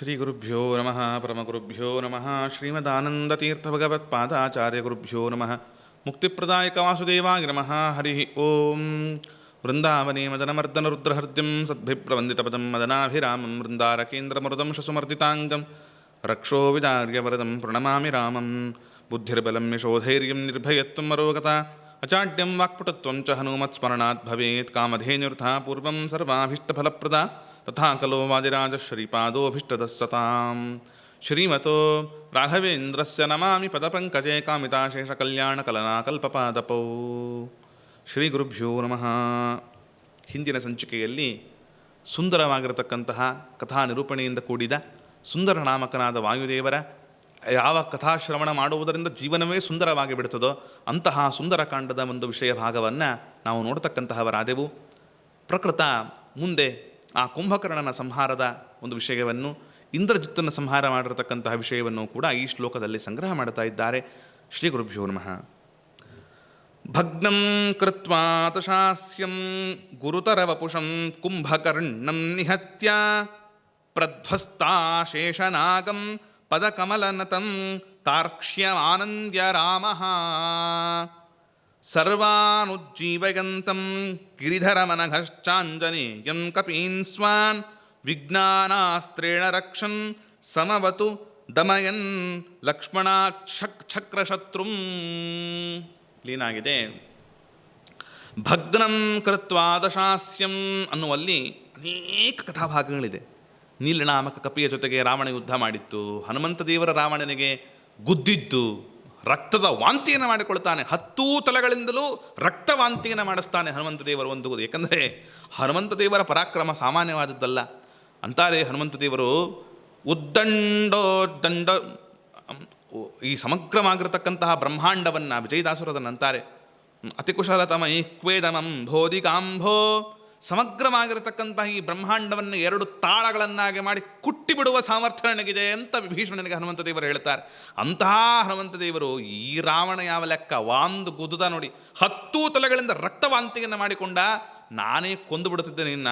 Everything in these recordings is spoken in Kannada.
श्रीगुरुभ्यो नमः परमगुरुभ्यो नमः श्रीमदानन्दतीर्थभगवत्पादाचार्यगुरुभ्यो नमः मुक्तिप्रदायकवासुदेवाय नमः हरिः ॐ वृन्दावने मदनमर्दनरुद्रहर्दिं सद्भिप्रवन्दितपदं मदनाभिरामं वृन्दारकेन्द्रमरुदं शसुमर्दिताङ्गं रक्षोविदार्यवरदं प्रणमामि रामं बुद्धिर्बलं यशोधैर्यं निर्भयत्वं मरोगता अचाड्यं वाक्पुटत्वं च हनूमत्स्मरणात् भवेत् कामधेनुर्था पूर्वं सर्वाभीष्टफलप्रदा ತಥಾ ಖಲು ಸತಾಂ ಶ್ರೀಮತೋ ರಾಘವೇಂದ್ರಸ್ಯ ನಮಾಮಿ ಪದಪಂಕಜೆ ಕಾಮಿತಾಶೇಷಕಲ್ಯಾಣಕಲನಾಕಲ್ಪಪಾದಪೌ ಶ್ರೀ ಗುರುಭ್ಯೋ ನಮಃ ಹಿಂದಿನ ಸಂಚಿಕೆಯಲ್ಲಿ ಸುಂದರವಾಗಿರತಕ್ಕಂತಹ ಕಥಾ ನಿರೂಪಣೆಯಿಂದ ಕೂಡಿದ ಸುಂದರ ನಾಮಕನಾದ ವಾಯುದೇವರ ಯಾವ ಕಥಾಶ್ರವಣ ಮಾಡುವುದರಿಂದ ಜೀವನವೇ ಸುಂದರವಾಗಿ ಬಿಡುತ್ತದೋ ಅಂತಹ ಸುಂದರಕಾಂಡದ ಒಂದು ವಿಷಯ ಭಾಗವನ್ನು ನಾವು ನೋಡ್ತಕ್ಕಂತಹವರಾದೆವು. ಪ್ರಕೃತ ಮುಂದೆ ಆ ಕುಂಭಕರ್ಣನ ಸಂಹಾರದ ಒಂದು ವಿಷಯವನ್ನು ಇಂದ್ರಜಿತ್ತನ್ನು ಸಂಹಾರ ಮಾಡಿರತಕ್ಕಂತಹ ವಿಷಯವನ್ನು ಕೂಡ ಈ ಶ್ಲೋಕದಲ್ಲಿ ಸಂಗ್ರಹ ಮಾಡ್ತಾ ಇದ್ದಾರೆ. ಶ್ರೀ ಗುರುಭ್ಯೋ ನಮಃ. ಭಗ್ನಂ ಕೃತ್ವಾ ತಶಾಸ್ಯಂ ಗುರುತರವಪುಷಂ ಕುಂಭಕರ್ಣಂ ನಿಹತ್ಯ ಪ್ರಧ್ವಸ್ತಾಶೇಷನಾಗಂ ಪದಕಮಲನತಂ ತಾರ್ಕ್ಷ್ಯಮಾನಂದ್ಯ ರಾಮಃ. ಸರ್ವಾನುಜ್ಜೀವಯಂತಂ ಗಿರಿಧರಮನಘಶ್ಚಾಂಜನೇಯಂ ಕಪೀನ್ ಸ್ವಾನ್ ವಿಜ್ಞಾನಾಸ್ತ್ರೇಣ ರಕ್ಷನ್ ಸಮವತು ದಮಯನ್ ಲಕ್ಷ್ಮಣಾಕ್ಷಕ್ ಛಕ್ರಶತ್ರುಂ ಲೀನಾಗಿದೆ. ಭಗ್ನಂ ಕೃತ್ವಾ ದಶಾಸ್ಯಂ ಅನ್ನುವಲ್ಲಿ ಅನೇಕ ಕಥಾಭಾಗಗಳಿದೆ. ನೀಲನಾಮಕ ಕಪಿಯ ಜೊತೆಗೆ ರಾವಣ ಯುದ್ಧ ಮಾಡಿತ್ತು. ಹನುಮಂತ ದೇವರ ರಾವಣನಿಗೆ ಗುದ್ದಿದ್ದು. ರಕ್ತದ ವಾಂತಿಯನ್ನು ಮಾಡಿಕೊಳ್ತಾನೆ. ಹತ್ತೂ ತಲೆಗಳಿಂದಲೂ ರಕ್ತ ವಾಂತಿಯನ್ನು ಮಾಡಿಸ್ತಾನೆ ಹನುಮಂತ ದೇವರು ಒಂದು ಏಕೆಂದರೆ ಹನುಮಂತ ದೇವರ ಪರಾಕ್ರಮ ಸಾಮಾನ್ಯವಾದದ್ದಲ್ಲ. ಅಂತಾರೆ ಹನುಮಂತ ದೇವರು, ಉದ್ದಂಡೋ ದಂಡ ಈ ಸಮಗ್ರವಾಗಿರತಕ್ಕಂತಹ ಬ್ರಹ್ಮಾಂಡವನ್ನು ವಿಜಯದಾಸುರದನ್ನು ಅಂತಾರೆ ಅತಿಕುಶಲತಮ ಈಕ್ವೇದಮಂ ಬೋಧಿಗಾಂಭೋ ಸಮಗ್ರವಾಗಿರತಕ್ಕಂತಹ ಈ ಬ್ರಹ್ಮಾಂಡವನ್ನು ಎರಡು ತಾಳಗಳನ್ನಾಗಿ ಮಾಡಿ ಕುಟ್ಟಿಬಿಡುವ ಸಾಮರ್ಥ್ಯ ನನಗಿದೆ ಅಂತ ವಿಭೀಷಣನಿಗೆ ಹನುಮಂತ ದೇವರು ಹೇಳ್ತಾರೆ. ಅಂತಹ ಹನುಮಂತ ದೇವರು ಈ ರಾವಣ ಯಾವ ಲೆಕ್ಕ? ವಾಂದು ಗುದುದ ನೋಡಿ, ಹತ್ತು ತಲೆಗಳಿಂದ ರಕ್ತವಾಂತಿಯನ್ನು ಮಾಡಿಕೊಂಡ ನಾನೇ ಕೊಂದು ಬಿಡುತ್ತಿದ್ದೆ ನಿನ್ನ,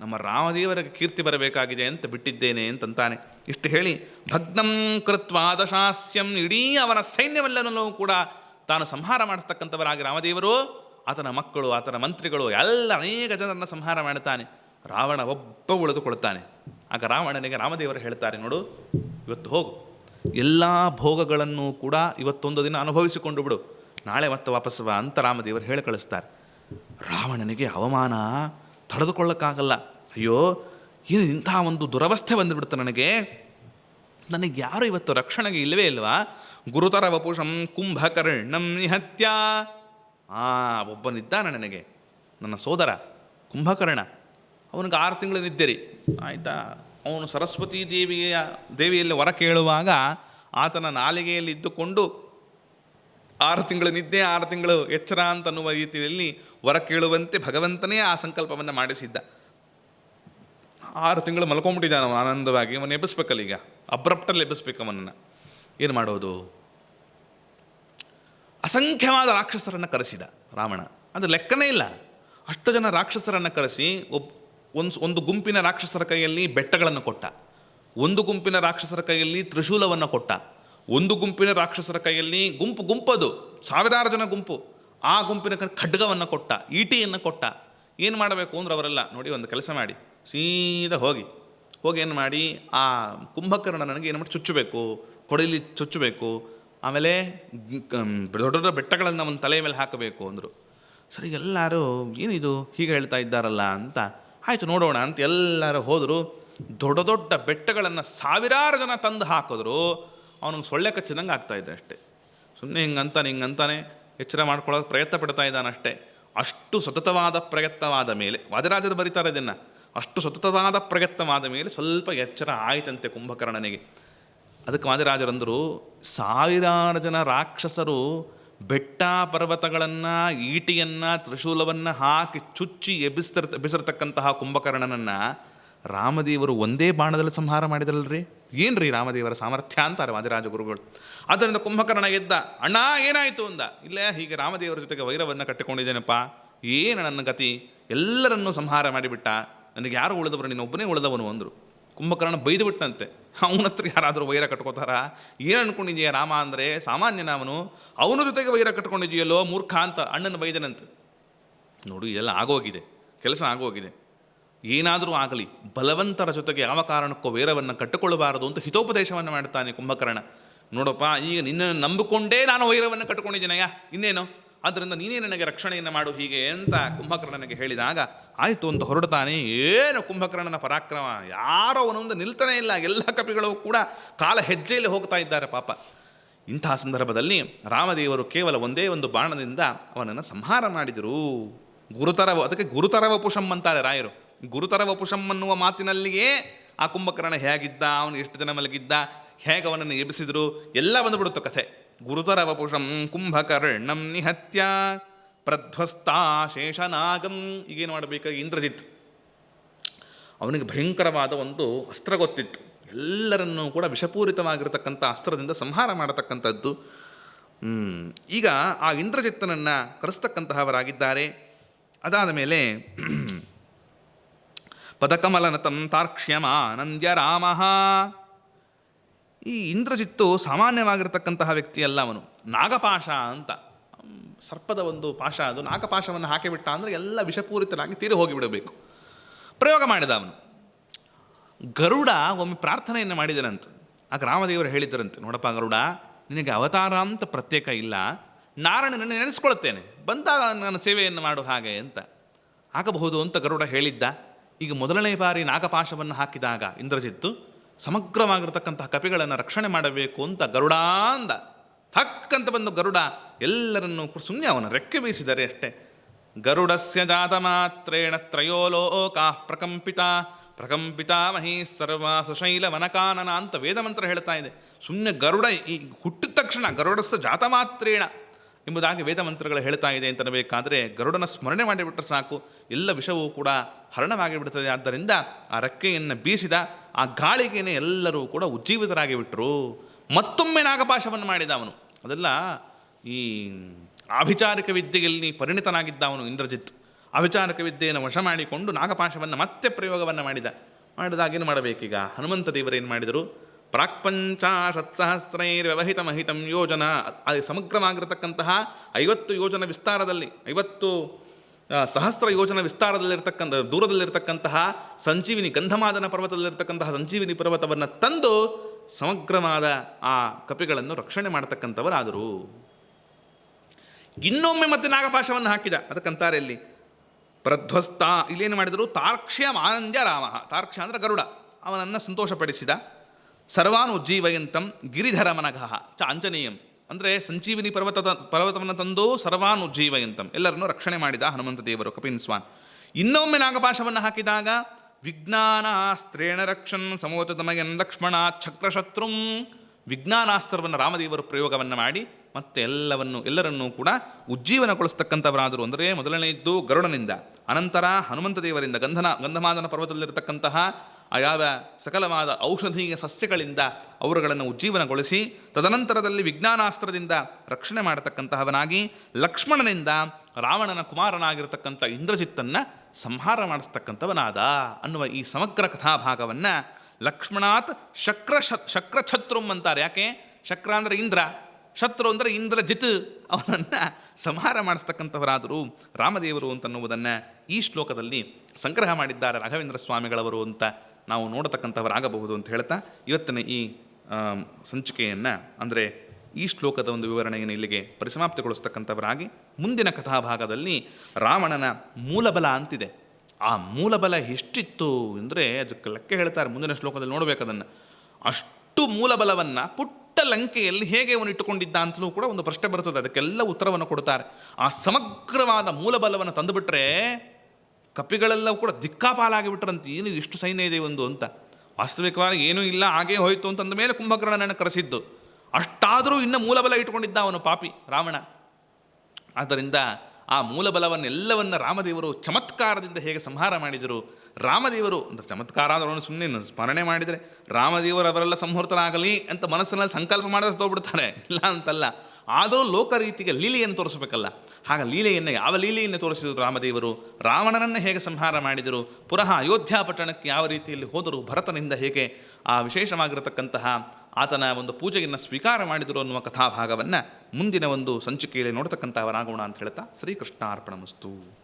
ನಮ್ಮ ರಾಮದೇವರ ಕೀರ್ತಿ ಬರಬೇಕಾಗಿದೆ ಅಂತ ಬಿಟ್ಟಿದ್ದೇನೆ ಅಂತಂತಾನೆ. ಇಷ್ಟು ಹೇಳಿ ಭಗ್ನಂ ಕೃತ್ವ ದಶಾಸ್ಯಂ, ಇಡೀ ಅವನ ಸೈನ್ಯವೆಲ್ಲನೂ ಕೂಡ ತಾನು ಸಂಹಾರ ಮಾಡಿಸ್ತಕ್ಕಂಥವರಾಗಿ ರಾಮದೇವರು ಆತನ ಮಕ್ಕಳು, ಆತನ ಮಂತ್ರಿಗಳು, ಎಲ್ಲ ಅನೇಕ ಜನರನ್ನು ಸಂಹಾರ ಮಾಡುತ್ತಾನೆ. ರಾವಣ ಒಬ್ಬ ಉಳಿದುಕೊಳ್ತಾನೆ ಆಗ ರಾವಣನಿಗೆ ರಾಮದೇವರು ಹೇಳ್ತಾರೆ, ನೋಡು, ಇವತ್ತು ಹೋಗು. ಎಲ್ಲ ಭೋಗಗಳನ್ನು ಕೂಡ ಇವತ್ತೊಂದು ದಿನ ಅನುಭವಿಸಿಕೊಂಡು ಬಿಡು. ನಾಳೆ ಮತ್ತೆ ವಾಪಸ್ ಬಾ ಅಂತ ರಾಮದೇವರು ಹೇಳಿ ಕಳಿಸ್ತಾರೆ. ರಾವಣನಿಗೆ ಅವಮಾನ ತಡೆದುಕೊಳ್ಳೋಕ್ಕಾಗಲ್ಲ. ಅಯ್ಯೋ, ಏನು ಇಂಥ ಒಂದು ದುರವಸ್ಥೆ ಬಂದುಬಿಡುತ್ತೆ ನನಗೆ. ನನಗೆ ಯಾರು ಇವತ್ತು ರಕ್ಷಣೆಗೆ ಇಲ್ಲವೇ ಇಲ್ವಾ? ಗುರುತರ ವಪುಷಂ ಕುಂಭಕರ್ಣಂ ನಿಹತ್ಯ. ಆ, ಒಬ್ಬನಿದ್ದಾನೆ ನನಗೆ. ನನ್ನ ಸೋದರ, ಕುಂಭಕರ್ಣ. ಅವನಿಗೆ ಆರು ತಿಂಗಳು ನಿದ್ದೆರಿ. ಆಯಿತಾ? ಅವನು ಸರಸ್ವತಿ ದೇವಿಯ, ದೇವಿಯಲ್ಲಿ ವರ ಕೇಳುವಾಗ ಆತನ ನಾಲಿಗೆಯಲ್ಲಿ ಇದ್ದುಕೊಂಡು ಆರು ತಿಂಗಳು ನಿದ್ದೆ, ಆರು ತಿಂಗಳು ಎಚ್ಚರ ಅಂತ ಅನ್ನುವ ರೀತಿಯಲ್ಲಿ ವರ ಕೇಳುವಂತೆ ಭಗವಂತನೇ ಆ ಸಂಕಲ್ಪವನ್ನು ಮಾಡಿಸಿದ್ದ. ಆರು ತಿಂಗಳು ಮಲ್ಕೊಂಬಿಟ್ಟಿದ್ದಾನ ಅವನು ಆನಂದವಾಗಿ. ಅವನು ಎಬ್ಬಿಸ್ಬೇಕಲ್ಲ ಈಗ ಅಬ್ರಪ್ಟಲ್ಲಿ ಎಬ್ಬಿಸ್ಬೇಕು ಅವನನ್ನು. ಏನು ಮಾಡೋದು? ಅಸಂಖ್ಯವಾದ ರಾಕ್ಷಸರನ್ನು ಕರೆಸಿದ ರಾವಣ. ಅದು ಲೆಕ್ಕನೇ ಇಲ್ಲ. ಅಷ್ಟು ಜನ ರಾಕ್ಷಸರನ್ನು ಕರೆಸಿ ಒಬ್ ಒಂದು ಒಂದು ಗುಂಪಿನ ರಾಕ್ಷಸರ ಕೈಯಲ್ಲಿ ಬೆಟ್ಟಗಳನ್ನು ಕೊಟ್ಟ. ಒಂದು ಗುಂಪಿನ ರಾಕ್ಷಸರ ಕೈಯಲ್ಲಿ ತ್ರಿಶೂಲವನ್ನು ಕೊಟ್ಟ. ಒಂದು ಗುಂಪಿನ ರಾಕ್ಷಸರ ಕೈಯಲ್ಲಿ ಗುಂಪು ಗುಂಪದು, ಸಾವಿರಾರು ಜನ ಗುಂಪು. ಆ ಗುಂಪಿನ ಖಡ್ಗವನ್ನು ಕೊಟ್ಟ, ಈಟಿಯನ್ನು ಕೊಟ್ಟ. ಏನು ಮಾಡಬೇಕು ಅಂದ್ರೆ ಅವರೆಲ್ಲ, ನೋಡಿ ಒಂದು ಕೆಲಸ ಮಾಡಿ. ಸೀದಾ ಹೋಗಿ. ಹೋಗಿ ಏನು ಮಾಡಿ, ಆ ಕುಂಭಕರ್ಣ ನನಗೆ ಏನು ಮಾಡಿ ಚುಚ್ಚಬೇಕು, ಕೊಡಲಿ ಚುಚ್ಚಬೇಕು ಆಮೇಲೆ ದೊಡ್ಡ ದೊಡ್ಡ ಬೆಟ್ಟಗಳನ್ನು ಒಂದು ತಲೆ ಮೇಲೆ ಹಾಕಬೇಕು ಅಂದರು. ಸರಿ, ಎಲ್ಲರೂ ಏನಿದು ಹೀಗೆ ಹೇಳ್ತಾ ಇದ್ದಾರಲ್ಲ ಅಂತ. ಆಯಿತು, ನೋಡೋಣ ಅಂತ ಎಲ್ಲರೂ ಹೋದರು. ದೊಡ್ಡ ದೊಡ್ಡ ಬೆಟ್ಟಗಳನ್ನು ಸಾವಿರಾರು ಜನ ತಂದು ಹಾಕಿದ್ರು. ಅವನಿಗೆ ಸೊಳ್ಳೆ ಕಚ್ಚಿದಂಗೆ ಆಗ್ತಾಯಿದ್ದೆ ಅಷ್ಟೇ. ಸುಮ್ಮನೆ ಹಿಂಗಂತಾನೆ ಹಿಂಗಂತಾನೆ ಎಚ್ಚರ ಮಾಡ್ಕೊಳ್ಳೋಕೆ ಪ್ರಯತ್ನ ಪಡ್ತಾ ಇದ್ದಾನಷ್ಟೇ ಅಷ್ಟು ಸತತವಾದ ಪ್ರಯತ್ನವಾದ ಮೇಲೆ, ವಾದರಾಜರು ಬರೀತಾರೆ ಇದನ್ನು, ಅಷ್ಟು ಸತತವಾದ ಪ್ರಯತ್ನವಾದ ಮೇಲೆ ಸ್ವಲ್ಪ ಎಚ್ಚರ ಆಯಿತಂತೆ ಕುಂಭಕರ್ಣನಿಗೆ. ಅದಕ್ಕೆ ವಾದಿರಾಜರಂದರು, ಸಾವಿರಾರು ಜನ ರಾಕ್ಷಸರು ಬೆಟ್ಟ ಪರ್ವತಗಳನ್ನು, ಈಟಿಯನ್ನು, ತ್ರಿಶೂಲವನ್ನು ಹಾಕಿ ಚುಚ್ಚಿ ಎಬ್ಬಿಸ್ತಿರ್, ಎಬ್ಬಿಸಿರ್ತಕ್ಕಂತಹ ಕುಂಭಕರ್ಣನನ್ನು ರಾಮದೇವರು ಒಂದೇ ಬಾಣದಲ್ಲಿ ಸಂಹಾರ ಮಾಡಿದ್ರಲ್ರಿ ರೀ ರಾಮದೇವರ ಸಾಮರ್ಥ್ಯ ಅಂತಾರೆ ವಾದಿರಾಜ ಗುರುಗಳು. ಆದ್ದರಿಂದ ಕುಂಭಕರ್ಣ ಎದ್ದ, ಅಣ್ಣ, ಏನಾಯಿತು? ಅಂದ. ಇಲ್ಲ, ಹೀಗೆ ರಾಮದೇವರ ಜೊತೆಗೆ ವೈರವನ್ನು ಕಟ್ಟಿಕೊಂಡಿದ್ದೇನಪ್ಪ. ಏನು ನನ್ನ ಗತಿ? ಎಲ್ಲರನ್ನೂ ಸಂಹಾರ ಮಾಡಿಬಿಟ್ಟ. ನನಗೆ ಯಾರು ಉಳಿದವರು? ನೀನು ಒಬ್ಬನೇ ಉಳಿದವನು, ಅಂದರು. ಕುಂಭಕರ್ಣ ಬೈದು ಬಿಟ್ಟಂತೆ ಅವನ ಹತ್ರ ಯಾರಾದರೂ ವೈರ ಕಟ್ಕೋತಾರ? ಏನು ಅನ್ಕೊಂಡಿದೀಯ ರಾಮ ಅಂದರೆ? ಸಾಮಾನ್ಯನ ಅವನು. ಅವನ ಜೊತೆಗೆ ವೈರ ಕಟ್ಕೊಂಡಿದೆಯಲ್ಲೋ ಮೂರ್ಖ ಅಂತ ಅಣ್ಣನ ಬೈದನಂತೆ. ನೋಡು, ಇದೆಲ್ಲ ಆಗೋಗಿದೆ. ಕೆಲಸ ಆಗೋಗಿದೆ. ಏನಾದರೂ ಆಗಲಿ, ಬಲವಂತರ ಜೊತೆಗೆ ಯಾವ ಕಾರಣಕ್ಕೂ ವೈರವನ್ನು ಕಟ್ಟಿಕೊಳ್ಳಬಾರದು ಅಂತ ಹಿತೋಪದೇಶವನ್ನು ಮಾಡ್ತಾನೆ ಕುಂಭಕರ್ಣ. ನೋಡಪ್ಪ, ಈಗ ನಿನ್ನನ್ನು ನಂಬಿಕೊಂಡೇ ನಾನು ವೈರವನ್ನು ಕಟ್ಟಿಕೊಂಡಿದ್ದೀನಯ್ಯ. ಇನ್ನೇನು? ಆದ್ದರಿಂದ ನೀನೇ ನನಗೆ ರಕ್ಷಣೆಯನ್ನು ಮಾಡು ಹೀಗೆ ಅಂತ ಕುಂಭಕರ್ಣನಿಗೆ ಹೇಳಿದಾಗ, ಆಯಿತು, ಅಂತ ಹೊರಡ್ತಾನೆ ಏನು ಕುಂಭಕರ್ಣನ ಪರಾಕ್ರಮ? ಯಾರೋ ಅವನೊಂದು ನಿಲ್ತಾನೆ ಇಲ್ಲ. ಎಲ್ಲ ಕಪಿಗಳು ಕೂಡ ಕಾಲ ಹೆಜ್ಜೆಯಲ್ಲಿ ಹೋಗ್ತಾ ಇದ್ದಾರೆ ಪಾಪ. ಇಂತಹ ಸಂದರ್ಭದಲ್ಲಿ ರಾಮದೇವರು ಕೇವಲ ಒಂದೇ ಒಂದು ಬಾಣದಿಂದ ಅವನನ್ನು ಸಂಹಾರ ಮಾಡಿದರು. ಗುರುತರ ಅದಕ್ಕೆ ಗುರುತರ ವಪುಷಂ ಅಂತಾರೆ ರಾಯರು. ಗುರುತರ ವಪುಷಂ ಅನ್ನುವ ಮಾತಿನಲ್ಲಿಯೇ ಆ ಕುಂಭಕರ್ಣ ಹೇಗಿದ್ದ, ಅವನು ಎಷ್ಟು ಜನ ಮಲಗಿದ್ದ, ಹೇಗೆ ಅವನನ್ನು ಎಬ್ಬಿಸಿದ್ರು, ಎಲ್ಲ ಬಂದುಬಿಡುತ್ತೆ ಕಥೆ. ಗುರುತರ ವಪುಷಂ ಕುಂಭಕರ್ಣಂ ನಿಹತ್ಯ ಪ್ರಧ್ವಸ್ತಾ ಶೇಷನಾಗಂ. ಈಗೇನು ಮಾಡಬೇಕು? ಇಂದ್ರಜಿತ್. ಅವನಿಗೆ ಭಯಂಕರವಾದ ಒಂದು ಅಸ್ತ್ರ ಗೊತ್ತಿತ್ತು. ಎಲ್ಲರನ್ನೂ ಕೂಡ ವಿಷಪೂರಿತವಾಗಿರತಕ್ಕಂಥ ಅಸ್ತ್ರದಿಂದ ಸಂಹಾರ ಮಾಡತಕ್ಕಂಥದ್ದು. ಈಗ ಆ ಇಂದ್ರಜಿತ್ತನನ್ನು ಕರೆಸ್ತಕ್ಕಂತಹವರಾಗಿದ್ದಾರೆ. ಅದಾದ ಮೇಲೆ ಪದಕಮಲನತಂ ತಾರ್ಕ್ಷ್ಯಮಾನಂದ್ಯ ರಾಮ. ಈ ಇಂದ್ರಜಿತ್ತು ಸಾಮಾನ್ಯವಾಗಿರ್ತಕ್ಕಂತಹ ವ್ಯಕ್ತಿಯಲ್ಲ ಅವನು. ನಾಗಪಾಶ ಅಂತ. ಸರ್ಪದ ಒಂದು ಪಾಶ ಅದು. ನಾಗಪಾಶವನ್ನು ಹಾಕಿಬಿಟ್ಟ ಅಂದರೆ ಎಲ್ಲ ವಿಷಪೂರಿತನಾಗಿ ತೀರಿ ಹೋಗಿಬಿಡಬೇಕು. ಪ್ರಯೋಗ ಮಾಡಿದ ಅವನು. ಗರುಡ ಒಮ್ಮೆ ಪ್ರಾರ್ಥನೆಯನ್ನು ಮಾಡಿದರಂತೆ ಆಗ ರಾಮದೇವರು ಹೇಳಿದ್ದರಂತೆ, ನೋಡಪ್ಪ ಗರುಡ, ನಿನಗೆ ಅವತಾರ ಅಂತ ಪ್ರತ್ಯೇಕ ಇಲ್ಲ. ನಾರಾಯಣನನ್ನು ನೆನೆಸ್ಕೊಳ್ತೇನೆ. ಬಂದಾಗ ನನ್ನ ಸೇವೆಯನ್ನು ಮಾಡು ಹಾಗೆ ಅಂತ. ಆಗಬಹುದು ಅಂತ ಗರುಡ ಹೇಳಿದ್ದ. ಈಗ ಮೊದಲನೇ ಬಾರಿ ನಾಗಪಾಶವನ್ನು ಹಾಕಿದಾಗ ಇಂದ್ರಜಿತ್ತು ಸಮಗ್ರವಾಗಿರತಕ್ಕಂತಹ ಕಪಿಗಳನ್ನು ರಕ್ಷಣೆ ಮಾಡಬೇಕು ಅಂತ ಗರುಡಾಂದ ಹಕ್ಕಂತ ಬಂದು ಗರುಡ ಎಲ್ಲರನ್ನೂ ಸುಮ್ಮನೆ ಅವನು ರೆಕ್ಕೆ ಬೀಸಿದರೆ ಅಷ್ಟೇ. ಗರುಡಸ್ಯ ಜಾತ ಮಾತ್ರೇಣ ತ್ರಯೋಲೋಕಾ ಪ್ರಕಂಪಿತ ಪ್ರಕಂಪಿತ ಮಹಿ ಸರ್ವ ಸುಶೈಲ ವನಕಾನನ ಅಂತ ವೇದಮಂತ್ರ ಹೇಳ್ತಾ ಇದೆ. ಸುಮ್ಮನೆ ಗರುಡ ಈ ಹುಟ್ಟಿದ ತಕ್ಷಣ ಗರುಡಸ್ಯ ಜಾತ ಮಾತ್ರೇಣ ಎಂಬುದಾಗಿ ವೇದಮಂತ್ರಗಳು ಹೇಳ್ತಾ ಇದೆ ಅಂತ ಬೇಕಾದರೆ ಗರುಡನ ಸ್ಮರಣೆ ಮಾಡಿಬಿಟ್ರೆ ಸಾಕು, ಎಲ್ಲ ವಿಷವೂ ಕೂಡ ಹರಣವಾಗಿ ಬಿಡ್ತದೆ ಆದ್ದರಿಂದ ಆ ರೆಕ್ಕೆಯನ್ನು ಬೀಸಿದ, ಆ ಗಾಳಿಗೇನೆ ಎಲ್ಲರೂ ಕೂಡ ಉಜ್ಜೀವಿತರಾಗಿ ಬಿಟ್ಟರು ಮತ್ತೊಮ್ಮೆ ನಾಗಪಾಶವನ್ನು ಮಾಡಿದ ಅವನು. ಅದೆಲ್ಲ ಈ ಆಭಿಚಾರಿಕ ವಿದ್ಯೆಯಲ್ಲಿ ಪರಿಣಿತನಾಗಿದ್ದ ಅವನು ಇಂದ್ರಜಿತ್. ಅಭಿಚಾರಕ ವಿದ್ಯೆಯನ್ನು ವಶ ಮಾಡಿಕೊಂಡು ನಾಗಪಾಶವನ್ನು ಮತ್ತೆ ಪ್ರಯೋಗವನ್ನು ಮಾಡಿದ. ಮಾಡಿದಾಗ ಏನು ಮಾಡಬೇಕೀಗ? ಹನುಮಂತ ದೇವರೇನು ಮಾಡಿದರು? ಪ್ರಾಕ್ಪಂಚಾಶತ್ಸಹಸ್ರೈರ್ವ್ಯವಹಿತ ಮಹಿತಂ ಯೋಜನ. ಅದು ಸಮಗ್ರವಾಗಿರತಕ್ಕಂತಹ ಐವತ್ತು ಯೋಜನ ವಿಸ್ತಾರದಲ್ಲಿ, ಐವತ್ತು ಸಹಸ್ರ ಯೋಜನ ವಿಸ್ತಾರದಲ್ಲಿರ್ತಕ್ಕಂಥ, ದೂರದಲ್ಲಿರ್ತಕ್ಕಂತಹ ಸಂಜೀವಿನಿ ಗಂಧಮಾದನ ಪರ್ವತದಲ್ಲಿರ್ತಕ್ಕಂತಹ ಸಂಜೀವಿನಿ ಪರ್ವತವನ್ನು ತಂದು ಸಮಗ್ರವಾದ ಆ ಕಪಿಗಳನ್ನು ರಕ್ಷಣೆ ಮಾಡತಕ್ಕಂಥವರಾದರು. ಇನ್ನೊಮ್ಮೆ ಮತ್ತೆ ನಾಗಪಾಶವನ್ನು ಹಾಕಿದ. ಅದಕ್ಕಂತಾರೆ ಇಲ್ಲಿ, ಪ್ರಧ್ವಸ್ತ, ಇಲ್ಲೇನು ಮಾಡಿದರು? ತಾರ್ಕ್ಷ್ಯ ಆನಂದ್ಯ ರಾಮ. ತಾರ್ಕ್ಷ್ಯ ಅಂದರೆ ಗರುಡ. ಅವನನ್ನು ಸಂತೋಷಪಡಿಸಿದ. ಸರ್ವಾನ್ ಉಜ್ಜೀವಯಂತಂ ಗಿರಿಧರ ಮನಗಃ ಚ ಆಂಜನೇಯಂ. ಅಂದರೆ ಸಂಜೀವಿನಿ ಪರ್ವತ ಪರ್ವತವನ್ನು ತಂದು ಸರ್ವಾನು ಉಜ್ಜೀವಯಂತಂ ಎಲ್ಲರನ್ನೂ ರಕ್ಷಣೆ ಮಾಡಿದ ಹನುಮಂತ ದೇವರು, ಕಪಿನ್ ಸ್ವಾನ್. ಇನ್ನೊಮ್ಮೆ ನಾಗಪಾಶವನ್ನು ಹಾಕಿದಾಗ, ವಿಜ್ಞಾನಾಸ್ತ್ರೇಣ ರಕ್ಷನ್ ಸಮೋತಮಯನ್ ಲಕ್ಷ್ಮಣ ಛಕ್ರಶತ್ರುಂ. ವಿಜ್ಞಾನಾಸ್ತ್ರವನ್ನು ರಾಮದೇವರು ಪ್ರಯೋಗವನ್ನು ಮಾಡಿ ಮತ್ತೆ ಎಲ್ಲವನ್ನು ಎಲ್ಲರನ್ನೂ ಕೂಡ ಉಜ್ಜೀವನಗೊಳಿಸ್ತಕ್ಕಂಥವರಾದರು. ಅಂದರೆ ಮೊದಲನೆಯದ್ದು ಗರುಡನಿಂದ. ಅನಂತರ ಹನುಮಂತ ದೇವರಿಂದ ಗಂಧನ, ಗಂಧಮಾದನ ಪರ್ವತದಲ್ಲಿರತಕ್ಕಂತಹ ಯಾವ ಸಕಲವಾದ ಔಷಧೀಯ ಸಸ್ಯಗಳಿಂದ ಅವರುಗಳನ್ನು ಉಜ್ಜೀವನಗೊಳಿಸಿ, ತದನಂತರದಲ್ಲಿ ವಿಜ್ಞಾನಾಸ್ತ್ರದಿಂದ ರಕ್ಷಣೆ ಮಾಡತಕ್ಕಂತಹವನಾಗಿ ಲಕ್ಷ್ಮಣನಿಂದ ರಾವಣನ ಕುಮಾರನಾಗಿರ್ತಕ್ಕಂಥ ಇಂದ್ರಜಿತ್ತನ್ನು ಸಂಹಾರ ಮಾಡಿಸ್ತಕ್ಕಂಥವನಾದ ಅನ್ನುವ ಈ ಸಮಗ್ರ ಕಥಾಭಾಗವನ್ನು ಲಕ್ಷ್ಮಣಾತ್ ಶಕ್ರ ಶಕ್ರಛತ್ರುಂ ಅಂತಾರೆ. ಯಾಕೆ? ಶಕ್ರ ಅಂದರೆ ಇಂದ್ರ, ಶತ್ರು ಅಂದರೆ ಇಂದ್ರಜಿತ್ ಅವನನ್ನು ಸಂಹಾರ ಮಾಡಿಸ್ತಕ್ಕಂಥವರಾದರು ರಾಮದೇವರು ಅಂತನ್ನುವುದನ್ನು ಈ ಶ್ಲೋಕದಲ್ಲಿ ಸಂಗ್ರಹ ಮಾಡಿದ್ದಾರೆ ರಾಘವೇಂದ್ರ ಸ್ವಾಮಿಗಳವರು ಅಂತ. ನಾವು ನೋಡತಕ್ಕಂಥವರಾಗಬಹುದು ಅಂತ ಹೇಳ್ತಾ ಇವತ್ತಿನ ಈ ಸಂಚಿಕೆಯನ್ನು, ಅಂದರೆ ಈ ಶ್ಲೋಕದ ಒಂದು ವಿವರಣೆಯನ್ನು ಇಲ್ಲಿಗೆ ಪರಿಸಮಾಪ್ತಿಗೊಳಿಸ್ತಕ್ಕಂಥವರಾಗಿ ಮುಂದಿನ ಕಥಾಭಾಗದಲ್ಲಿ ರಾವಣನ ಮೂಲಬಲ ಅಂತಿದೆ. ಆ ಮೂಲಬಲ ಎಷ್ಟಿತ್ತು ಅಂದರೆ ಅದಕ್ಕೆ ಲೆಕ್ಕ ಹೇಳ್ತಾರೆ, ಮುಂದಿನ ಶ್ಲೋಕದಲ್ಲಿ ನೋಡಬೇಕದನ್ನು ಅಷ್ಟು ಮೂಲಬಲವನ್ನು ಪುಟ್ಟ ಲಂಕೆಯಲ್ಲಿ ಹೇಗೆ ಅವನು ಇಟ್ಟುಕೊಂಡಿದ್ದ ಅಂತಲೂ ಕೂಡ ಒಂದು ಪ್ರಶ್ನೆ ಬರ್ತದೆ, ಅದಕ್ಕೆಲ್ಲ ಉತ್ತರವನ್ನು ಕೊಡ್ತಾರೆ. ಆ ಸಮಗ್ರವಾದ ಮೂಲಬಲವನ್ನು ತಂದುಬಿಟ್ರೆ ಕಪಿಗಳೆಲ್ಲವೂ ಕೂಡ ದಿಕ್ಕಾಪಾಲಾಗಿ ಬಿಟ್ರಂತೆ. ಏನು ಇಷ್ಟು ಸೈನ್ಯ ಇದೆ ಒಂದು ಅಂತ. ವಾಸ್ತವಿಕವಾಗಿ ಏನೂ ಇಲ್ಲ, ಹಾಗೇ ಹೋಯಿತು ಅಂತಂದ ಮೇಲೆ ಕುಂಭಕರ್ಣನನ್ನು ಕರೆಸಿದ್ದು. ಅಷ್ಟಾದರೂ ಇನ್ನೂ ಮೂಲಬಲ ಇಟ್ಕೊಂಡಿದ್ದ ಅವನು ಪಾಪಿ, ರಾವಣ. ಆದ್ದರಿಂದ ಆ ಮೂಲಬಲವನ್ನೆಲ್ಲವನ್ನು ರಾಮದೇವರು ಚಮತ್ಕಾರದಿಂದ ಹೇಗೆ ಸಂಹಾರ ಮಾಡಿದರು? ರಾಮದೇವರು, ಅಂದರೆ ಚಮತ್ಕಾರ ಆದವನು ಸುಮ್ಮನೆ ಸ್ಮರಣೆ ಮಾಡಿದರೆ, ರಾಮದೇವರು ಅವರೆಲ್ಲ ಸಂಹೃತರಾಗಲಿ ಅಂತ ಮನಸ್ಸಿನಲ್ಲಿ ಸಂಕಲ್ಪ ಮಾಡಿದ್ರೆ ತೋಗ್ಬಿಡ್ತಾರೆ ಇಲ್ಲ ಅಂತಲ್ಲ. ಆದರೂ ಲೋಕ ರೀತಿಗೆ ಲೀಲೆಯನ್ನು ತೋರಿಸಬೇಕಲ್ಲ. ಹಾಗ ಲೀಲೆಯನ್ನು ಯಾವ ಲೀಲೆಯನ್ನು ತೋರಿಸಿದರು ರಾಮದೇವರು? ರಾವಣನನ್ನು ಹೇಗೆ ಸಂಹಾರ ಮಾಡಿದರು? ಪುನಃ ಅಯೋಧ್ಯ ಪಟ್ಟಣಕ್ಕೆ ಯಾವ ರೀತಿಯಲ್ಲಿ ಹೋದರು ಭರತನಿಂದ ಹೇಗೆ? ಆ ವಿಶೇಷವಾಗಿರತಕ್ಕಂತಹ ಆತನ ಒಂದು ಪೂಜೆಯನ್ನು ಸ್ವೀಕಾರ ಮಾಡಿದರು ಅನ್ನುವ ಕಥಾಭಾಗವನ್ನು ಮುಂದಿನ ಒಂದು ಸಂಚಿಕೆಯಲ್ಲಿ ನೋಡ್ತಕ್ಕಂಥವರಾಗೋಣ ಅಂತ ಹೇಳ್ತಾ ಶ್ರೀಕೃಷ್ಣಾರ್ಪಣ ಮಸ್ತು